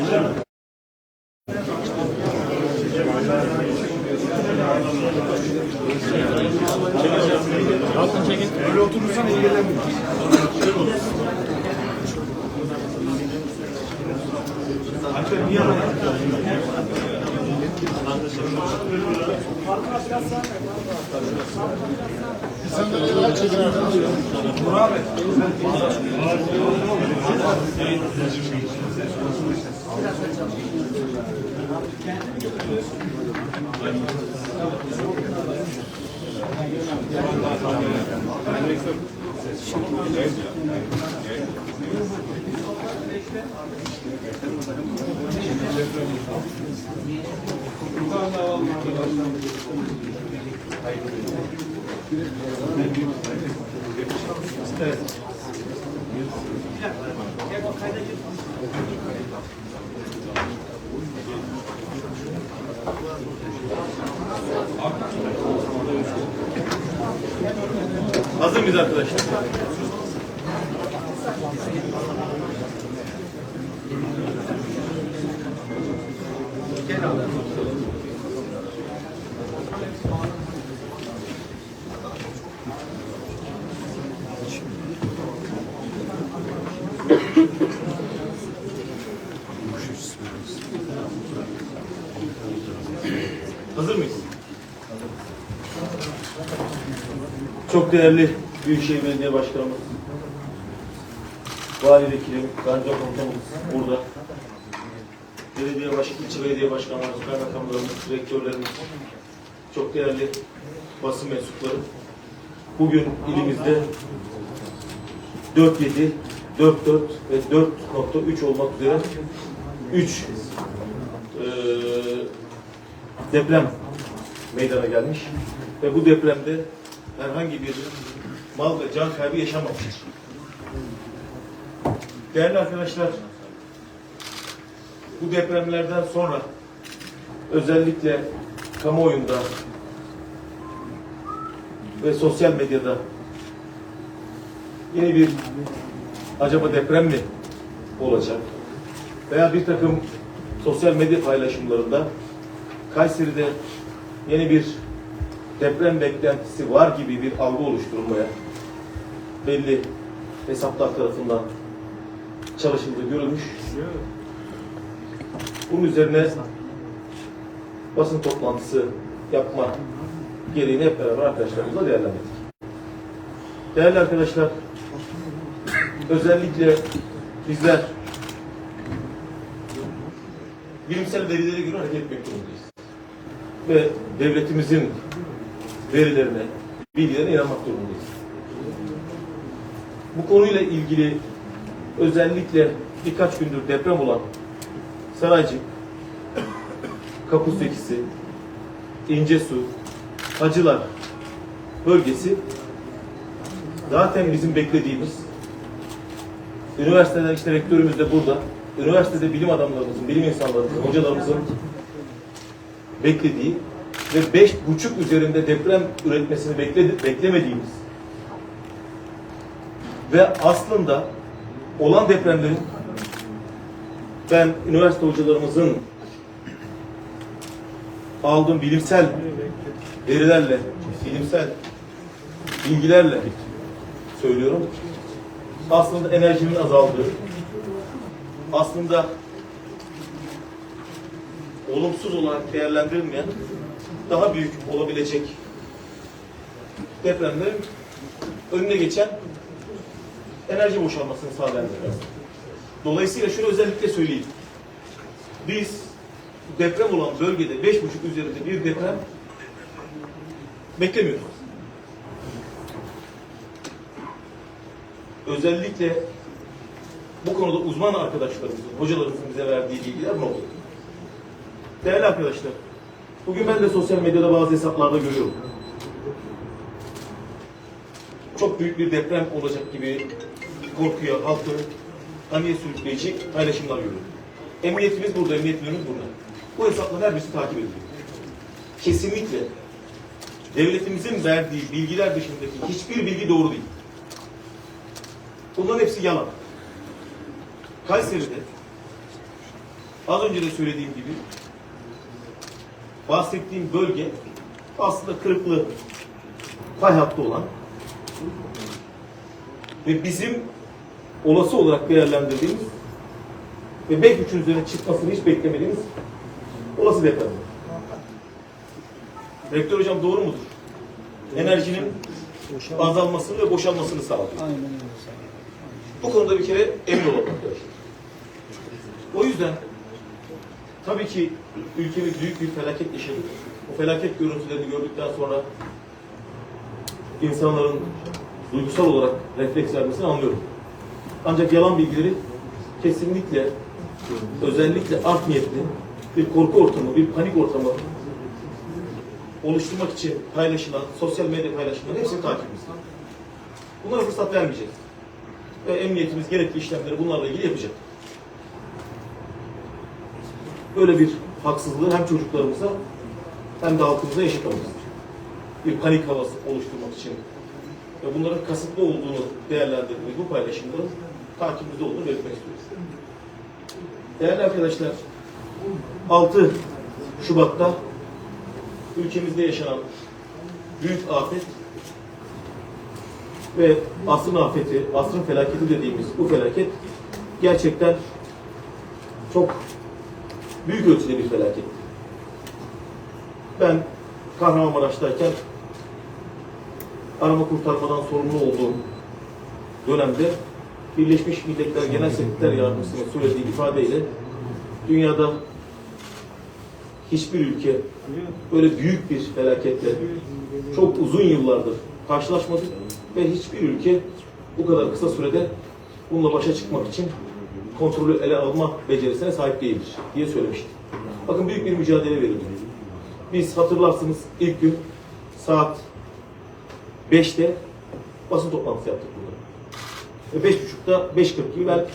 Öyle Hazır mıyız arkadaşlar? Hazır mıyız? Değerli Büyükşehir Belediye Başkanımız, Vali Vekilim, Ganca Komutanımız burada. Belediye baş, ilçe belediye başkanlarımız, kaymakamlarımız, rektörlerimiz, çok değerli basın mensupları. Bugün ilimizde 4.7, 4.4 ve 4.3 olmak üzere 3 deprem meydana gelmiş ve bu depremde herhangi bir mal ve can kaybı yaşanmamıştır. Değerli arkadaşlar, bu depremlerden sonra özellikle kamuoyunda ve sosyal medyada yeni bir acaba deprem mi olacak veya bir takım sosyal medya paylaşımlarında Kayseri'de yeni bir deprem beklentisi var gibi bir algı oluşturulmaya belli hesaplar tarafından çalışıldığı görülmüş. Bunun üzerine basın toplantısı yapma gereğini hep beraber arkadaşlarımızla değerlendirdik. Değerli arkadaşlar, özellikle bizler bilimsel verilere göre hareket etmek durumundayız. Ve devletimizin verilerine, bilgilerine inanmak durumundayız. Bu konuyla ilgili özellikle birkaç gündür deprem olan Saraycık, Kapı Sekisi, İncesu, Hacılar bölgesi zaten bizim beklediğimiz üniversiteden işte rektörümüz de burada. Üniversitede bilim adamlarımızın, bilim insanlarımızın, hocalarımızın beklediği ve beş buçuk üzerinde deprem üretmesini bekledi, beklemediğimiz ve aslında olan depremlerin ben üniversite hocalarımızın aldığım bilimsel verilerle, bilimsel bilgilerle söylüyorum. Aslında enerjinin azaldığı, aslında olumsuz olarak değerlendirilmeyen daha büyük olabilecek depremlerin önüne geçen enerji boşalmasını sağlayan. Dolayısıyla şunu özellikle söyleyeyim. Biz deprem olan bölgede beş buçuk üzerinde bir deprem beklemiyoruz. Özellikle bu konuda uzman arkadaşlarımızın, hocalarımızın bize verdiği bilgiler ne oldu? Değerli arkadaşlar, bugün ben de sosyal medyada bazı hesaplarda görüyorum. Çok büyük bir deprem olacak gibi korkuya, halkı paniğe sürükleyici paylaşımlar görüyorum. Emniyetimiz burada, emniyet müdürümüz burada. Bu hesapların her birisi takip ediliyor. Kesinlikle devletimizin verdiği bilgiler dışındaki hiçbir bilgi doğru değil. Bunların hepsi yalan. Kayseri'de Az önce de söylediğim gibi bahsettiğim bölge aslında kırıklı pay hattı olan ve bizim olası olarak değerlendirdiğimiz ve belki üçün üzerine çıkmasını hiç beklemediğimiz olası deprem. Rektör hocam doğru mudur? Enerjinin azalmasını ve boşalmasını sağlıyor. Aynen öyle. Bu konuda bir kere emin olalım arkadaşlar. O yüzden tabii ki ülkemiz büyük bir felaket yaşadı. O felaket görüntülerini gördükten sonra insanların duygusal olarak refleks vermesini anlıyorum. Ancak yalan bilgileri kesinlikle özellikle art niyetli bir korku ortamı, bir panik ortamı oluşturmak için paylaşılan, sosyal medya paylaşımları hepsini takibimiz. Bunlara fırsat vermeyeceğiz ve emniyetimiz gerekli işlemleri bunlarla ilgili yapacak. Böyle bir haksızlığı hem çocuklarımıza hem de halkımıza yaşatamayız. Bir panik havası oluşturmak için ve bunların kasıtlı olduğunu değerlendirdiğimiz bu paylaşımların takibimizde olduğunu belirtmek istiyoruz. Değerli arkadaşlar, 6 Şubat'ta ülkemizde yaşanan büyük afet ve asrın afeti, asrın felaketi dediğimiz bu felaket gerçekten çok büyük ölçüde bir felaket. Ben Kahramanmaraş'tayken arama kurtarmadan sorumlu olduğum dönemde Birleşmiş Milletler Genel Sekreter Yardımcısının söylediği ifadeyle dünyada hiçbir ülke böyle büyük bir felaketle çok uzun yıllardır karşılaşmadı ve hiçbir ülke bu kadar kısa sürede bununla başa çıkmak için kontrolü ele alma becerisine sahip değildir diye söylemişti. Bakın büyük bir mücadele verildi. Biz hatırlarsınız ilk gün saat 5'te basın toplantısı yaptık burada. Ve 5.30'da 5.40 gibi ben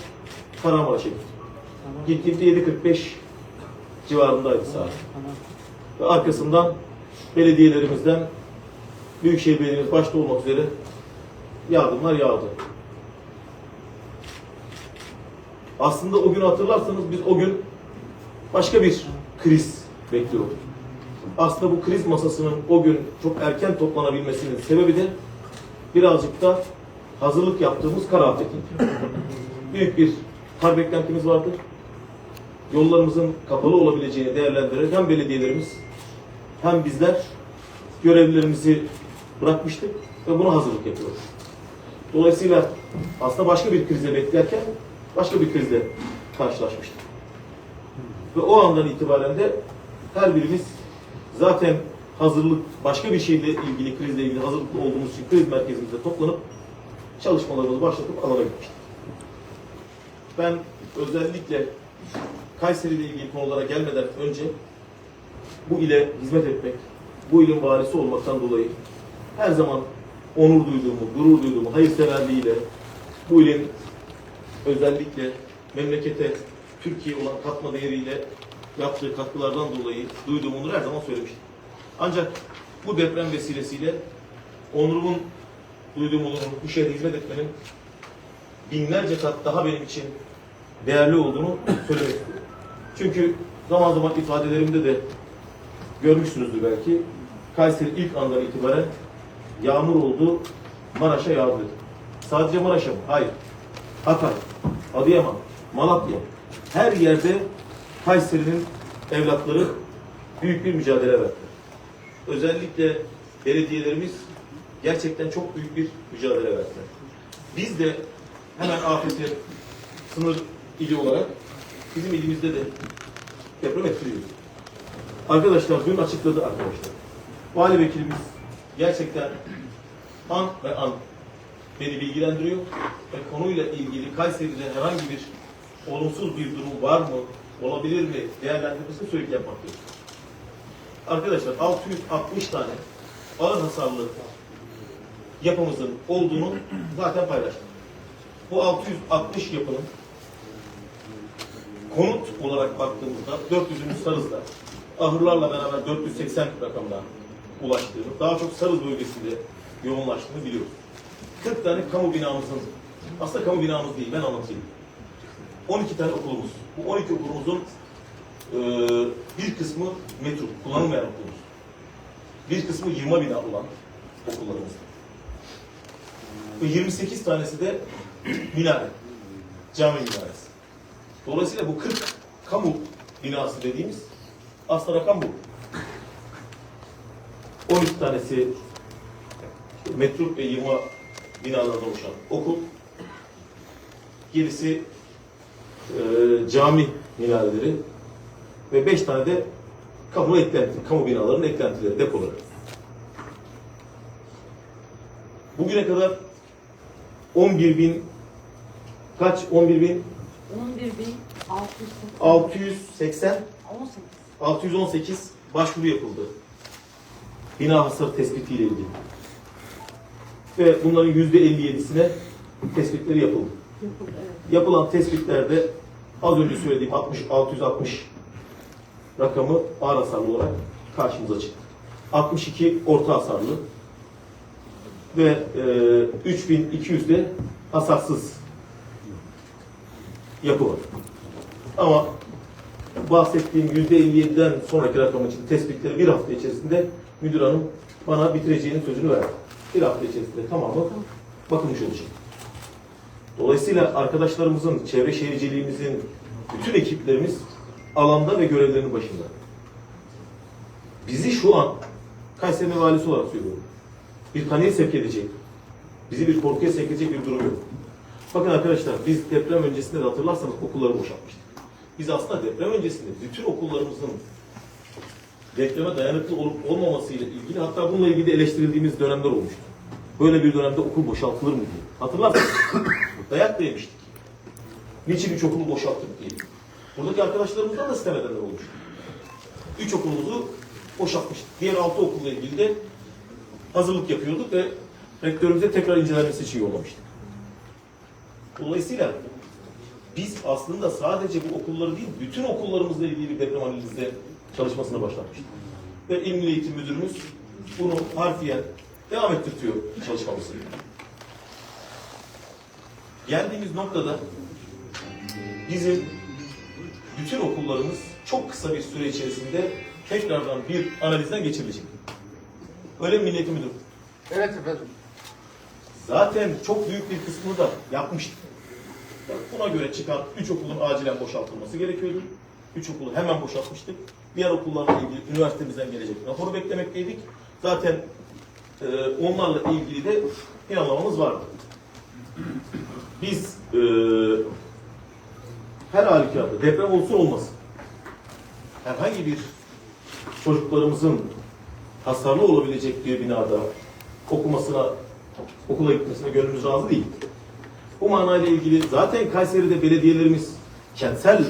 Kahramanmaraş'a gittim. Gittiğimde 7.45 civarındaydı saat. Ve arkasından belediyelerimizden Büyükşehir Belediyemiz başta olmak üzere yardımlar yağdı. Aslında o gün hatırlarsanız biz o gün başka bir kriz bekliyorduk. Aslında bu kriz masasının o gün çok erken toplanabilmesinin sebebi de birazcık da hazırlık yaptığımız kar afetiydi. Büyük bir kar beklentimiz vardı. Yollarımızın kapalı olabileceğini değerlendirerek hem belediyelerimiz hem bizler görevlilerimizi bırakmıştık ve buna hazırlık yapıyoruz. Dolayısıyla aslında başka bir krize beklerken başka bir krizle karşılaşmıştık. Ve o andan itibaren de her birimiz zaten hazırlık, başka bir şeyle ilgili, krizle ilgili hazırlıklı olduğumuz için kriz merkezimizde toplanıp çalışmalarımızı başlatıp alana gitmiştik. Ben özellikle Kayseri ile ilgili konulara gelmeden önce bu ile hizmet etmek, bu ilin varisi olmaktan dolayı her zaman onur duyduğumu, gurur duyduğumu, hayırseverliğiyle bu ilin özellikle memlekete, Türkiye olan katma değeriyle yaptığı katkılardan dolayı duyduğum onuru her zaman söylemiştim. Ancak bu deprem vesilesiyle onurumun, duyduğum onurun bu şehre hizmet etmenin binlerce kat daha benim için değerli olduğunu söylemek. Çünkü zaman zaman ifadelerimde de görmüşsünüzdür belki. Kayseri ilk andan itibaren yağmur oldu, Maraş'a yağdı. Sadece Maraş'a mı? Hayır. Hatay, Adıyaman, Malatya. Her yerde Kayseri'nin evlatları büyük bir mücadele verdi. Özellikle belediyelerimiz gerçekten çok büyük bir mücadele verdiler. Biz de hemen afete sınır ili olarak bizim ilimizde de deprem etkiliyor. Arkadaşlar dün açıkladı arkadaşlar. Vali vekilimiz gerçekten an ve an beni bilgilendiriyor ve konuyla ilgili Kayseri'de herhangi bir olumsuz bir durum var mı, olabilir mi değerlendirmesini sürekli yapmaktayız. Arkadaşlar 660 tane ağır hasarlı yapımızın olduğunu zaten paylaştık. Bu 660 yapının konut olarak baktığımızda 400'ünün Sarız'da, ahırlarla beraber 480 rakamına ulaştığını, daha çok Sarız bölgesinde yoğunlaştığını biliyoruz. 40 tane kamu binamızın, aslında kamu binamız değil, ben anlatayım. 12 tane okulumuz. Bu 12 okulumuzun e, bir kısmı metro, kullanılmayan okulumuz. Bir kısmı yığma bina olan okullarımız. Ve 28 tanesi de minare, cami minaresi. Dolayısıyla bu 40 kamu binası dediğimiz aslında rakam bu. 12 tanesi metruk ve yığma binalardan oluşan okul. Gerisi e, cami minareleri ve 5 tane de kamu eklenti, kamu binalarının eklentileri, depoları. Bugüne kadar 11 bin kaç? 11 bin 11.680 680 18. 618 başvuru yapıldı. Bina hasar tespitiyle ilgili. Ve bunların %57'sine tespitleri yapıldı. Yapıldı evet. Yapılan tespitlerde az önce söylediğim 60 660 rakamı ağır hasarlı olarak karşımıza çıktı. 62 orta hasarlı ve e, 3200 de hasarsız yapı var. Ama bahsettiğim %57'den sonraki rakam için tespitleri bir hafta içerisinde müdür hanım bana bitireceğinin sözünü verdi. Bir hafta içerisinde tamamı bakılmış olacak. Dolayısıyla arkadaşlarımızın, çevre şehirciliğimizin bütün ekiplerimiz alanda ve görevlerinin başında. Bizi şu an Kayseri valisi olarak söylüyorum. Bir paniğe sevk edecek, bizi bir korkuya sevk edecek bir durum yok. Bakın arkadaşlar biz deprem öncesinde de hatırlarsanız okulları boşaltmıştık. Biz aslında deprem öncesinde bütün okullarımızın depreme dayanıklı olup olmamasıyla ilgili hatta bununla ilgili eleştirildiğimiz dönemler olmuştu. Böyle bir dönemde okul boşaltılır mı diye. Hatırlarsanız dayak da yemiştik. Niçin üç okulu boşalttık diye. Buradaki arkadaşlarımızdan da edenler olmuştu. Üç okulumuzu boşaltmıştık. Diğer altı okulla ilgili de hazırlık yapıyorduk ve rektörümüze tekrar incelenmesi için yollamıştık. Dolayısıyla biz aslında sadece bu okulları değil, bütün okullarımızla ilgili deprem analizde çalışmasına başlatmıştık. Ve İl Milli Eğitim Müdürümüz bunu harfiyen devam ettirtiyor çalışmamızı. Geldiğimiz noktada bizim bütün okullarımız çok kısa bir süre içerisinde tekrardan bir analizden geçirilecek. Öyle mi Milli Eğitim Müdürü? Evet efendim. Zaten çok büyük bir kısmını da yapmıştık. Buna göre çıkan 3 okulun acilen boşaltılması gerekiyordu. 3 okulu hemen boşaltmıştık. Diğer okullarla ilgili üniversitemizden gelecek raporu beklemekteydik. Zaten e, onlarla ilgili de planlamamız vardı. Biz e, her halükarda deprem olsun olmasın herhangi bir çocuklarımızın hasarlı olabilecek bir binada okumasına, okula gitmesine gönlümüz razı değil. Bu manayla ilgili zaten Kayseri'de belediyelerimiz kentsel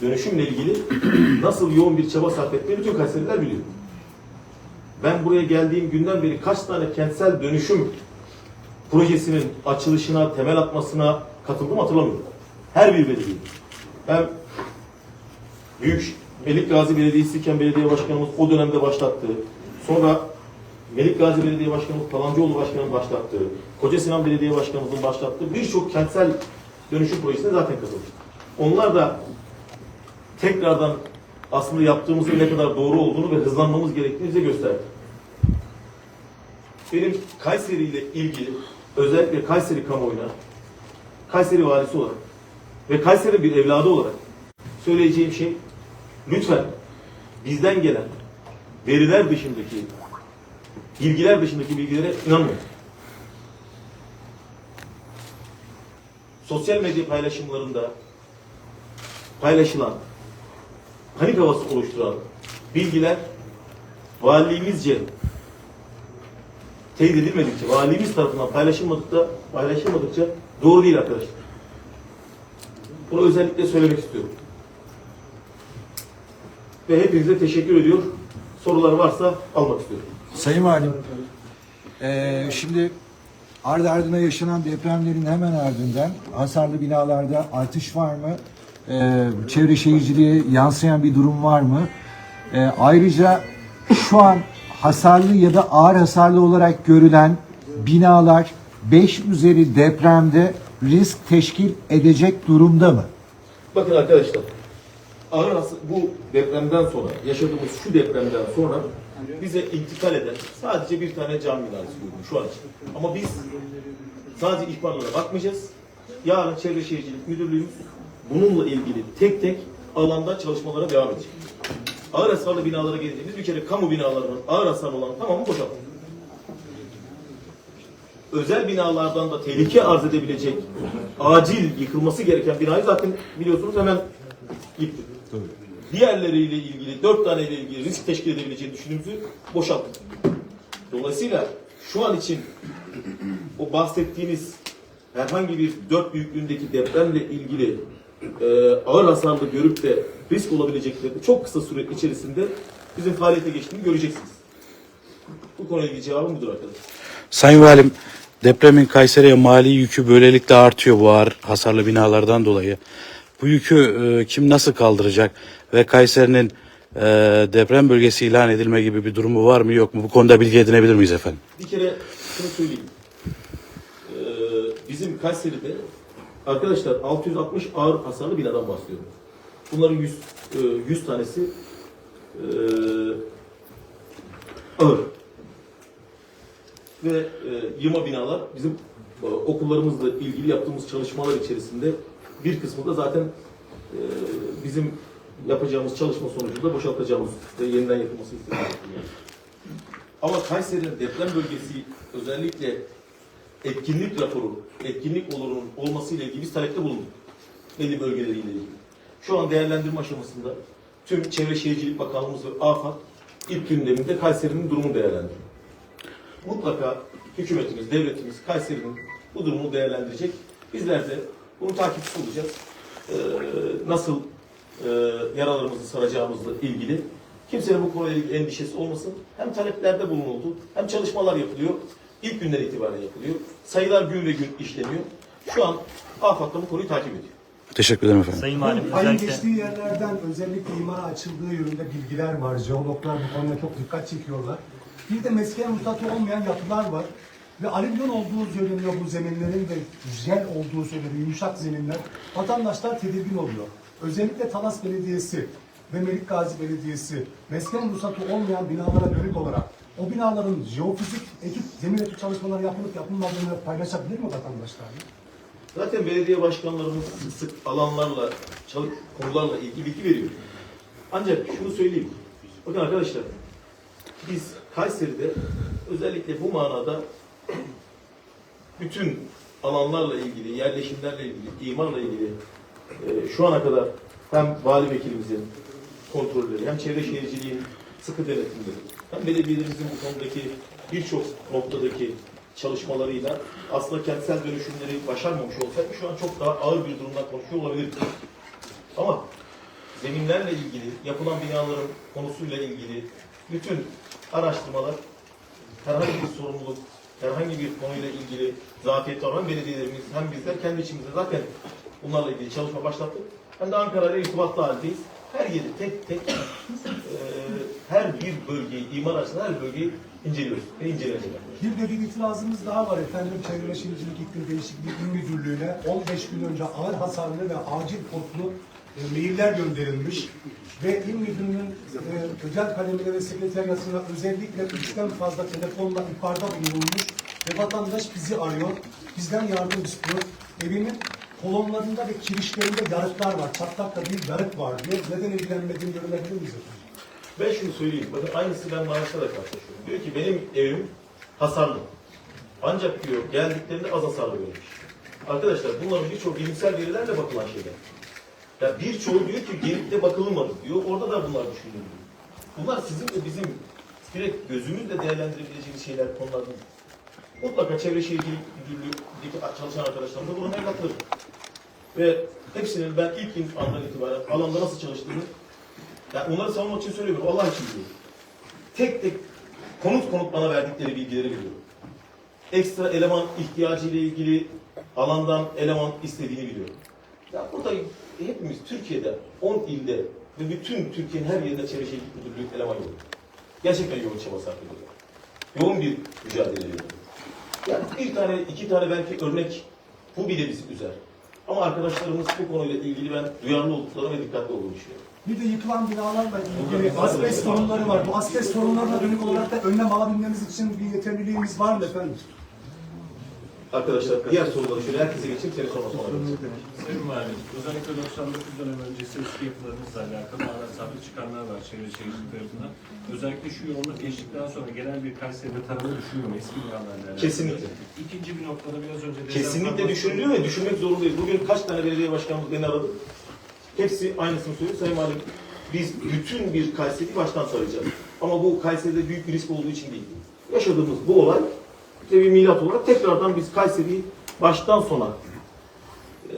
dönüşümle ilgili nasıl yoğun bir çaba sarf ettiğini bütün Kayseriler biliyor. Ben buraya geldiğim günden beri kaç tane kentsel dönüşüm projesinin açılışına, temel atmasına katıldım hatırlamıyorum. Her bir belediye. Ben Büyük Melik Gazi Belediyesi iken belediye başkanımız o dönemde başlattı. Sonra Melik Gazi Belediye Başkanımız, Palancıoğlu Başkanımız başlattı. Koca Sinan Belediye Başkanımızın başlattığı birçok kentsel dönüşüm projesine zaten katılmıştı. Onlar da tekrardan aslında yaptığımızın ne kadar doğru olduğunu ve hızlanmamız gerektiğini bize gösterdi. Benim Kayseri ile ilgili özellikle Kayseri kamuoyuna Kayseri valisi olarak ve Kayseri bir evladı olarak söyleyeceğim şey lütfen bizden gelen veriler dışındaki bilgiler dışındaki bilgilere inanmayın. Sosyal medya paylaşımlarında paylaşılan panik havası oluşturan bilgiler valiliğimizce teyit edilmedikçe, valiliğimiz tarafından paylaşılmadıkça, paylaşılmadıkça doğru değil arkadaşlar. Bunu özellikle söylemek istiyorum. Ve hepinize teşekkür ediyor. Sorular varsa almak istiyorum. Sayın Valim, eee, şimdi ardı ardına yaşanan depremlerin hemen ardından hasarlı binalarda artış var mı? Eee, çevre şehirciliğe yansıyan bir durum var mı? Eee, ayrıca şu an hasarlı ya da ağır hasarlı olarak görülen binalar 5 üzeri depremde risk teşkil edecek durumda mı? Bakın arkadaşlar, ağır bu depremden sonra, yaşadığımız şu depremden sonra bize intikal eden sadece bir tane cami minaresi görünüyor şu an için. Ama biz sadece ihbarlara bakmayacağız. Yarın Çevre Şehircilik Müdürlüğümüz bununla ilgili tek tek alanda çalışmalara devam edecek. Ağır hasarlı binalara gelince biz bir kere kamu binalarının ağır hasarlı olan tamamı boşalttık. Özel binalardan da tehlike arz edebilecek acil yıkılması gereken binayı zaten biliyorsunuz hemen yıktık. Diğerleriyle ilgili, dört tane ile ilgili risk teşkil edebileceğini düşündüğümüzü boşalttık. Dolayısıyla şu an için o bahsettiğiniz herhangi bir dört büyüklüğündeki depremle ilgili e, ağır hasarlı görüp de risk olabileceklerini çok kısa süre içerisinde bizim faaliyete geçtiğini göreceksiniz. Bu konuyla ilgili cevabım budur arkadaşlar. Sayın Valim, depremin Kayseri'ye mali yükü böylelikle artıyor bu ağır hasarlı binalardan dolayı. Bu yükü e, kim nasıl kaldıracak ve Kayseri'nin e, deprem bölgesi ilan edilme gibi bir durumu var mı yok mu? Bu konuda bilgi edinebilir miyiz efendim? Bir kere şunu söyleyeyim. Ee, bizim Kayseri'de arkadaşlar 660 ağır hasarlı binadan bahsediyorum. Bunların 100, e, 100 tanesi e, ağır. Ve e, yığma binalar bizim e, okullarımızla ilgili yaptığımız çalışmalar içerisinde bir kısmı da zaten e, bizim yapacağımız çalışma sonucunda boşaltacağımız ve yeniden yapılması istediğimiz. Ama Kayseri'nin deprem bölgesi özellikle etkinlik raporu, etkinlik olurunun olmasıyla ilgili biz talepte bulunduk. Belli bölgeleriyle ilgili. Şu an değerlendirme aşamasında tüm Çevre Şehircilik Bakanlığımız ve AFAD ilk gündeminde Kayseri'nin durumunu değerlendiriyor. Mutlaka hükümetimiz, devletimiz Kayseri'nin bu durumunu değerlendirecek. Bizler de bunun takipçisi olacağız. Ee, nasıl e, yaralarımızı saracağımızla ilgili kimsenin bu konuyla ilgili endişesi olmasın. Hem taleplerde bulunuldu, hem çalışmalar yapılıyor. İlk günden itibaren yapılıyor. Sayılar gün ve gün işleniyor. Şu an AFAD da bu konuyu takip ediyor. Teşekkür ederim efendim. Sayın Valim Ayın özellikle geçtiği yerlerden özellikle imara açıldığı yönünde bilgiler var. Jeologlar bu konuda çok dikkat çekiyorlar. Bir de mesken ruhsatı olmayan yapılar var. Ve alüvyon olduğu söyleniyor bu zeminlerin ve jel olduğu söyleniyor, yumuşak zeminler. Vatandaşlar tedirgin oluyor. Özellikle Talas Belediyesi ve Melik Gazi Belediyesi mesken ruhsatı olmayan binalara dönük olarak o binaların jeofizik ekip zemin etüt çalışmaları yapılıp yapılmadığını paylaşabilir mi vatandaşlarla? Zaten belediye başkanlarımız sık alanlarla, çalı- konularla ilgili bilgi veriyor. Ancak şunu söyleyeyim. Bakın arkadaşlar, biz Kayseri'de özellikle bu manada bütün alanlarla ilgili, yerleşimlerle ilgili, imarla ilgili e, şu ana kadar hem vali vekilimizin kontrolleri, hem çevre şehirciliğin sıkı denetimleri, hem belediyelerimizin bu konudaki birçok noktadaki çalışmalarıyla aslında kentsel dönüşümleri başarmamış olsaydı şu an çok daha ağır bir durumdan konuşuyor olabilirdik. Ama zeminlerle ilgili, yapılan binaların konusuyla ilgili bütün araştırmalar herhangi bir sorumluluk, herhangi bir konuyla ilgili zafiyette olan belediyelerimiz hem bizler kendi içimizde zaten bunlarla ilgili çalışma başlattık. Hem de Ankara ile irtibatlı haldeyiz. Her yeri tek tek bir bölgeyi, imar açısından her bölgeyi inceliyoruz ve incelenecek. Bir de bir itirazımız daha var efendim. Çevre Şehircilik İklim Değişikliği İl Müdürlüğü'ne 15 gün önce ağır hasarlı ve acil kodlu e, mailler gönderilmiş. Ve İl Müdürlüğü'nün e, özel kalemine ve sekreteryasına özellikle üçten fazla telefonla ihbarda bulunmuş. Ve vatandaş bizi arıyor. Bizden yardım istiyor. Evimin kolonlarında ve kirişlerinde yarıklar var. Çatlak da değil yarık var diyor. Neden ilgilenmediğini efendim? Ben şunu söyleyeyim. Bakın aynısı ben Maraş'ta da karşılaşıyorum. Diyor ki benim evim hasarlı. Ancak diyor geldiklerinde az hasarlı görmüş. Arkadaşlar bunların birçok bilimsel verilerle bakılan şeyler. Ya birçoğu diyor ki gelip de bakılmadı diyor. Orada da bunlar düşünülüyor. Bunlar sizin de bizim direkt gözümüzle değerlendirebileceğimiz şeyler, konular değil. Mutlaka Çevre Şehircilik Müdürlüğü'ndeki çalışan arkadaşlarım da bunun evlatları. Ve hepsinin ben ilk gün andan itibaren alanda nasıl çalıştığını yani onları savunmak için söylemiyorum. Allah için diyorum. Tek tek konut konut bana verdikleri bilgileri biliyorum. Ekstra eleman ihtiyacı ile ilgili alandan eleman istediğini biliyorum. Ya burada hepimiz Türkiye'de 10 ilde ve bütün Türkiye'nin her yerinde çevre şehircilik müdürlüğü eleman yok. Gerçekten yoğun çaba sarf ediyorlar. Yoğun bir mücadele ediyorlar. Yani bir tane, iki tane belki örnek bu bile bizi üzer. Ama arkadaşlarımız bu konuyla ilgili ben duyarlı olduklarını ve dikkatli olduğunu düşünüyorum. Bir de yıkılan binalarla ilgili asbest sorunları var. Bu asbest sorunlarına dönük olarak da önlem alabilmemiz için bir yeterliliğimiz var mı efendim? Arkadaşlar diğer soruları şöyle herkese geçeyim seni sonra sonra. Sayın Valim, özellikle 99 dönem öncesi eski yapılarımızla alakalı araçlarda çıkanlar var çevre şehircilik tarafından. Özellikle şu yoğunluk geçtikten sonra genel bir Kayseri'de tarafı düşüyor mu eski binalarla alakalı? Kesinlikle. İkinci bir noktada biraz önce... Kesinlikle düşünülüyor ve düşünmek zorundayız. Bugün kaç tane belediye başkanımız beni aradı. Hepsi aynısını söylüyor. Sayın Valim biz bütün bir Kayseri'yi baştan saracağız. Ama bu Kayseri'de büyük bir risk olduğu için değil. Yaşadığımız bu olay işte bir milat olarak tekrardan biz Kayseri'yi baştan sona eee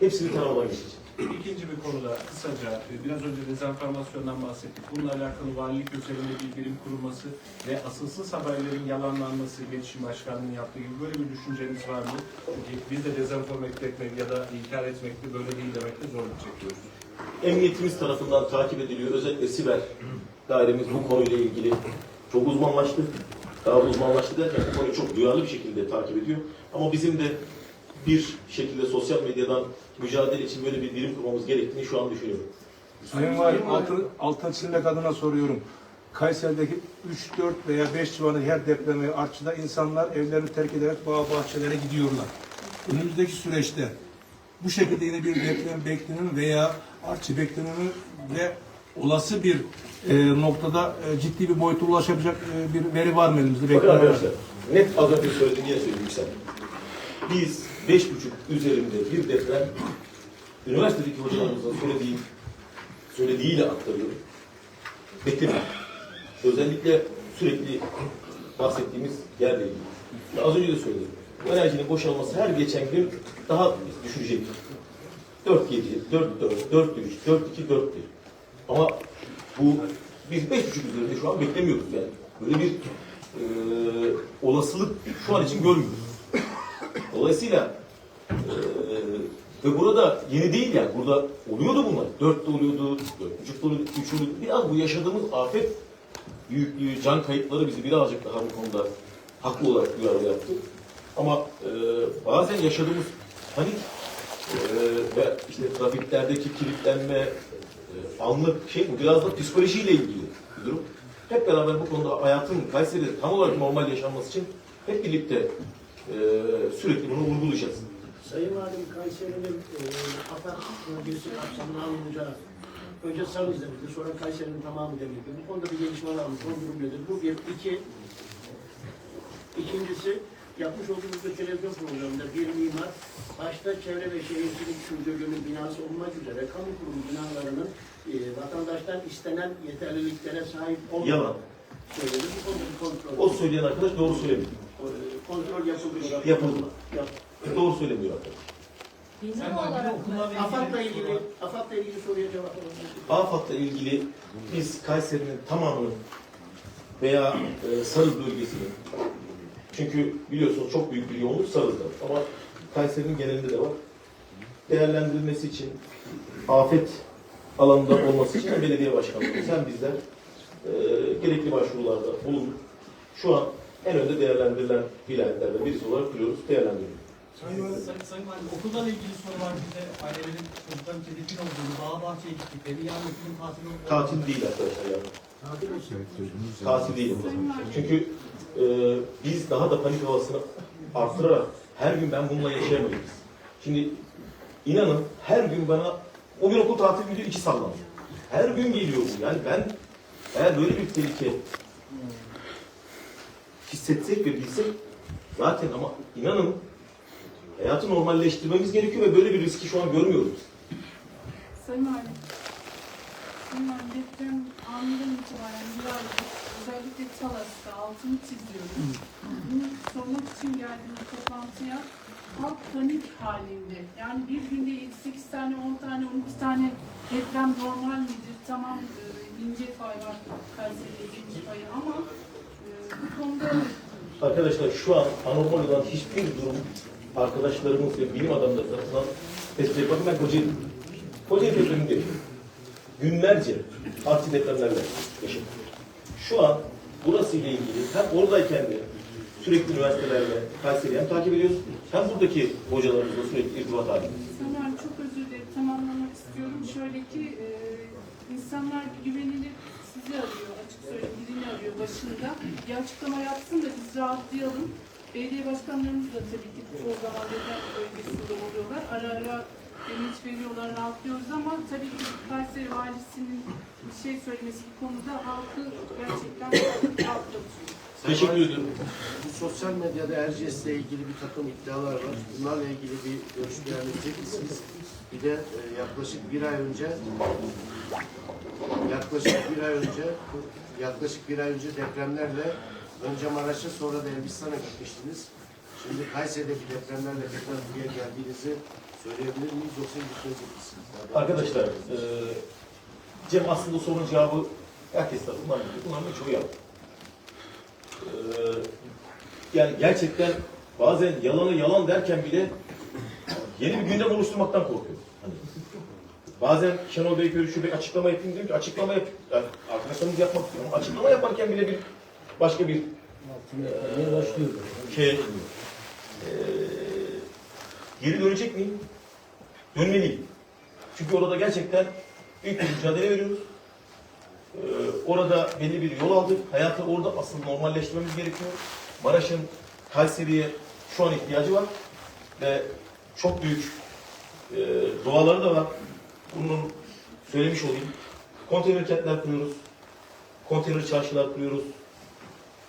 hepsini tanımadan geçeceğiz. İkinci bir konuda kısaca e, biraz önce dezenformasyondan bahsettik. Bununla alakalı valilik üzerinde bir birim kurulması ve asılsız haberlerin yalanlanması, iletişim başkanlığının yaptığı gibi böyle bir düşünceniz var mı? Çünkü biz de dezenforme etmek ya da inkar etmekte böyle değil demekte zorluk çekiyoruz. Emniyetimiz tarafından takip ediliyor. Özellikle siber dairemiz bu konuyla ilgili çok uzmanlaştı. Daha da uzmanlaştı derken bu konuyu çok duyarlı bir şekilde takip ediyor. Ama bizim de bir şekilde sosyal medyadan mücadele için böyle bir birim kurmamız gerektiğini şu an düşünüyorum. Sayın Valim, altın, altın çizmek adına soruyorum. Kayseri'deki 3, 4 veya 5 civarı her depreme artçıda insanlar evlerini terk ederek bağ bahçelere gidiyorlar. Önümüzdeki süreçte bu şekilde yine bir deprem beklenir veya artçı beklenir ve olası bir e, noktada e, ciddi bir boyuta ulaşabilecek e, bir veri var mı elimizde? Bakın arkadaşlar, net az önce söylediğim yine söyleyeyim sen. Biz beş buçuk üzerinde bir deprem, üniversitedeki hocalarımızın söylediği, söylediğiyle aktarıyorum. Beklemiyorum. Özellikle sürekli bahsettiğimiz yerle ilgili. Ya Az önce de söyledim. Bu enerjinin boşalması her geçen gün daha düşecek. 4 7 4 4 4 3 4 2 4 1. Ama bu biz 5.5 üzerinde şu an beklemiyoruz yani. Böyle bir e, olasılık şu an için görmüyoruz. Dolayısıyla e, ve burada yeni değil yani. Burada oluyordu bunlar. 4 de oluyordu, 4.5 de oluyordu, 3 oluyordu. Biraz bu yaşadığımız afet büyüklüğü, can kayıpları bizi birazcık daha bu konuda haklı olarak duyarlı yaptı. Ama e, bazen yaşadığımız panik e, ve işte trafiklerdeki kilitlenme, e, anlık şey bu biraz da psikolojiyle ilgili bir durum. Hep beraber bu konuda hayatın Kayseri'de tam olarak normal yaşanması için hep birlikte e, sürekli bunu vurgulayacağız. Sayın Valim Kayseri'nin e, bölgesi kapsamına alınacağı önce Sarı denildi, sonra Kayseri'nin tamamı denildi. Bu konuda bir gelişme var mı? Son durum nedir? Bu bir. iki İkincisi, yapmış olduğumuz bir televizyon programında bir mimar, başta Çevre ve Şehircilik Müdürlüğü'nün binası olmak üzere kamu kurumu binalarının e, vatandaştan istenen yeterliliklere sahip olmadığı Yalan. söyledi. Bu konuda bir kontrol. O söyleyen arkadaş doğru söylemiyor. Kontrol yapıldı. Yapıldı. Yap. Doğru söylemiyor arkadaş. AFAD'la ilgili, AFAD'la ilgili soruya cevap. AFAD'la ilgili biz Kayseri'nin tamamını veya e, Sarız bölgesini çünkü biliyorsunuz çok büyük bir yoğunluk Sarız'da ama Kayseri'nin genelinde de var. Değerlendirilmesi için afet alanında olması için belediye başkanlığı sen bizler e, gerekli başvurularda bulunduk. Şu an en önde değerlendirilen vilayetlerden birisi olarak duruyoruz, değerlendiriyoruz. Sayın, Sayın, Sayın Valim, okullarla ilgili soru var bizde. Ailelerin çocukların tedirgin olduğunu, bağ bahçeye gittikleri, yarın okulun tatil olduğunu. Tatil değil arkadaşlar yani. Tatil değil. Çünkü e, biz daha da panik havasını arttırarak her gün ben bununla yaşayamayız. Şimdi inanın her gün bana o gün okul tatil gidiyor iki sallanıyor. Her gün geliyor bu. Yani ben eğer böyle bir tehlike hissetsek ve bilsek zaten ama inanın hayatı normalleştirmemiz gerekiyor ve böyle bir riski şu an görmüyoruz. Sayın Valim, Sayın Valim deprem anından itibaren bir aydır özellikle Talas'ta altını çiziyorum. Bunu sormak için geldiğim toplantıya halk panik halinde. Yani bir günde 8 tane, 10 tane, 12 tane deprem normal midir? Tamam e, ince fay var Kayseri'de ince fayı ama Arkadaşlar şu an anormal olan hiçbir durum arkadaşlarımız ve bilim adamları tarafından tespit edilmedi. Bakın ben Kocaeli, Kocaeli depreminde günlerce artçı depremlerle yaşadım. Şu an burası ile ilgili hem oradayken de sürekli üniversitelerle Kayseri'yi hem takip ediyoruz hem buradaki hocalarımızla sürekli irtibat halindeyiz. Valim çok özür dilerim. Tamamlamak istiyorum. Şöyle ki e, insanlar güvenilir sizi arıyor. Açık söyleyeyim birini arıyor başında. Bir açıklama yapsın da biz rahatlayalım. Belediye başkanlarımız da tabii ki çoğu zaman deprem bölgesinde oluyorlar. Ara ara demeç veriyorlar, rahatlıyoruz ama tabii ki Kayseri Valisi'nin bir şey söylemesi bu konuda halkı gerçekten rahatlatıyor. Teşekkür ediyorum. Bu sosyal medyada Erciyes'le ilgili bir takım iddialar var. Bunlarla ilgili bir görüş beyan edecek misiniz? Bir de e, yaklaşık bir ay önce yaklaşık bir ay önce yaklaşık bir ay önce depremlerle önce Maraş'a sonra da Elbistan'a gitmiştiniz. Şimdi Kayseri'deki depremlerle tekrar buraya geldiğinizi söyleyebilir miyiz yoksa gitmeyecek misiniz? Arkadaşlar, e, Cem aslında sorunun cevabı herkes tarafından biliyor. Bunların birçoğu yaptı. E, yani gerçekten bazen yalanı yalan derken bile yeni bir gündem oluşturmaktan korkuyor. Bazen Şenol Bey görüşü bir açıklama yapayım diyorum ki açıklama yap, yani arkadaşlarımız yapmak istiyorum. ama Açıklama yaparken bile bir başka bir şey e, geri dönecek miyim? Dönmeliyim. Çünkü orada gerçekten büyük bir mücadele veriyoruz. Ee, orada belli bir yol aldık. Hayatı orada asıl normalleştirmemiz gerekiyor. Maraş'ın Kayseri'ye şu an ihtiyacı var. Ve çok büyük e, duaları da var. Bunun söylemiş olayım. Konteyner kentler kuruyoruz. Konteyner çarşılar kuruyoruz.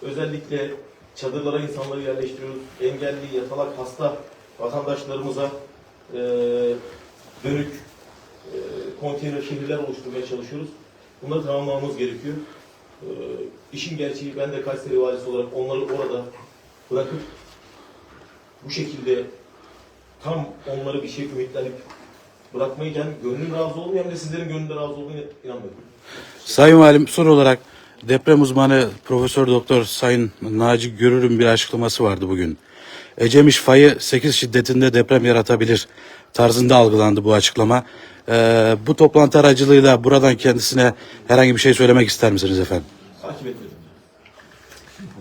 Özellikle çadırlara insanları yerleştiriyoruz. Engelli, yatalak, hasta vatandaşlarımıza e, dönük e, konteyner şehirler oluşturmaya çalışıyoruz. Bunları tamamlamamız gerekiyor. E, işin gerçeği ben de Kayseri valisi olarak onları orada bırakıp bu şekilde tam onları bir şey ümitlenip bırakmayı hem gönlüm razı olmuyor hem de sizlerin gönlünde razı olduğunu inanmıyorum. Sayın Valim son olarak deprem uzmanı Profesör Doktor Sayın Naci Görür'ün bir açıklaması vardı bugün. Ecemiş fayı 8 şiddetinde deprem yaratabilir tarzında algılandı bu açıklama. Ee, bu toplantı aracılığıyla buradan kendisine herhangi bir şey söylemek ister misiniz efendim? Takip etmedim.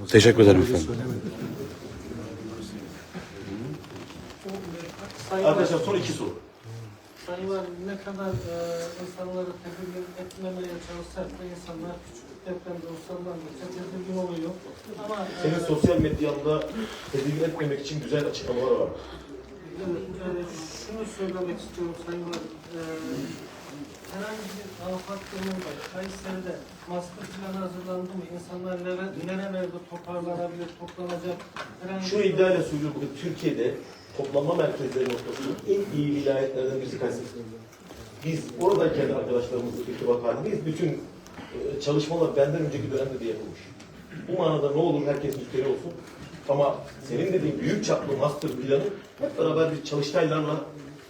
Teşekkür ederim efendim. Arkadaşlar son iki soru. Sayın Valim ne kadar e, insanları tedirgin etmemeye çalışsak da insanlar küçük depremde olsalarsa tedirgin oluyor. Ama e, Senin sosyal medyanda tedirgin etmemek için güzel açıklamalar var. e, şunu söylemek istiyorum Sayın Valim. E, herhangi bir afet durumunda Kayseri'de master planı hazırlandı mı? İnsanlar nere, nerelerde toparlanabilir, toplanacak? Herhangi Şu bir- iddiayla söylüyorum bugün Türkiye'de toplanma merkezleri noktasında en iyi vilayetlerden birisi Kayseri. Biz oradayken arkadaşlarımızla irtibat halindeyiz. Bütün e, çalışmalar benden önceki dönemde de yapılmış. Bu manada ne olur herkes müşteri olsun. Ama senin dediğin büyük çaplı master planı hep beraber bir çalıştaylarla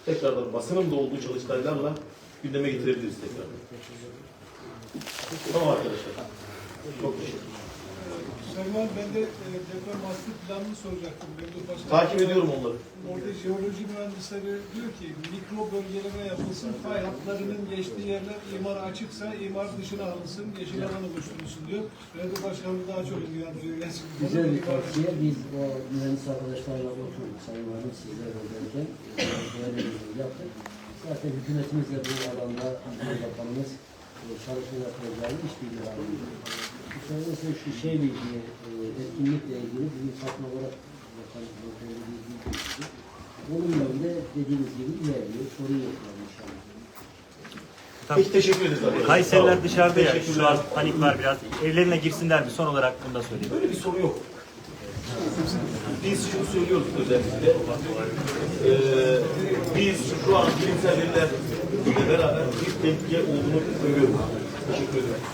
tekrardan basının da olduğu çalıştaylarla gündeme getirebiliriz tekrar. Tamam arkadaşlar. Çok teşekkür ederim. Valim, ben de e, deprem master planını soracaktım. Memduh Başkan. Takip ediyorum onları. Orada jeoloji mühendisleri diyor ki mikro bölgeleme yapılsın, fay hatlarının geçtiği yerler imar açıksa imar dışına alınsın, yeşil alan oluşturulsun diyor. Belediye başkanı daha çok ilgilendiriyor gerçekten. Güzel bir tavsiye. Biz o mühendis arkadaşlarla oturduk Sayın Valim sizler oradayken. e, Değerlendirmeyi yaptık. Zaten hükümetimiz de bu alanda Bakanımız çalışma yapacağını işbirliği halinde. Mesela şu şeyle ilgili, e, etkinlikle ilgili bizim satma olarak bakanlık noktaları bilgi geçti. Onun yönünde dediğiniz gibi ilerliyor. Sorun yok inşallah. Peki teşekkür ederiz. Sağ Kayseriler dışarıda ya Teşekkürler. şu an panik var biraz. Evlerine girsinler mi? Son olarak bunu da söyleyeyim. Böyle bir soru yok. Biz şunu söylüyoruz özellikle. Ee, biz şu an bilimsel ile beraber büyük tehlike olduğunu görüyoruz. Teşekkür ederim.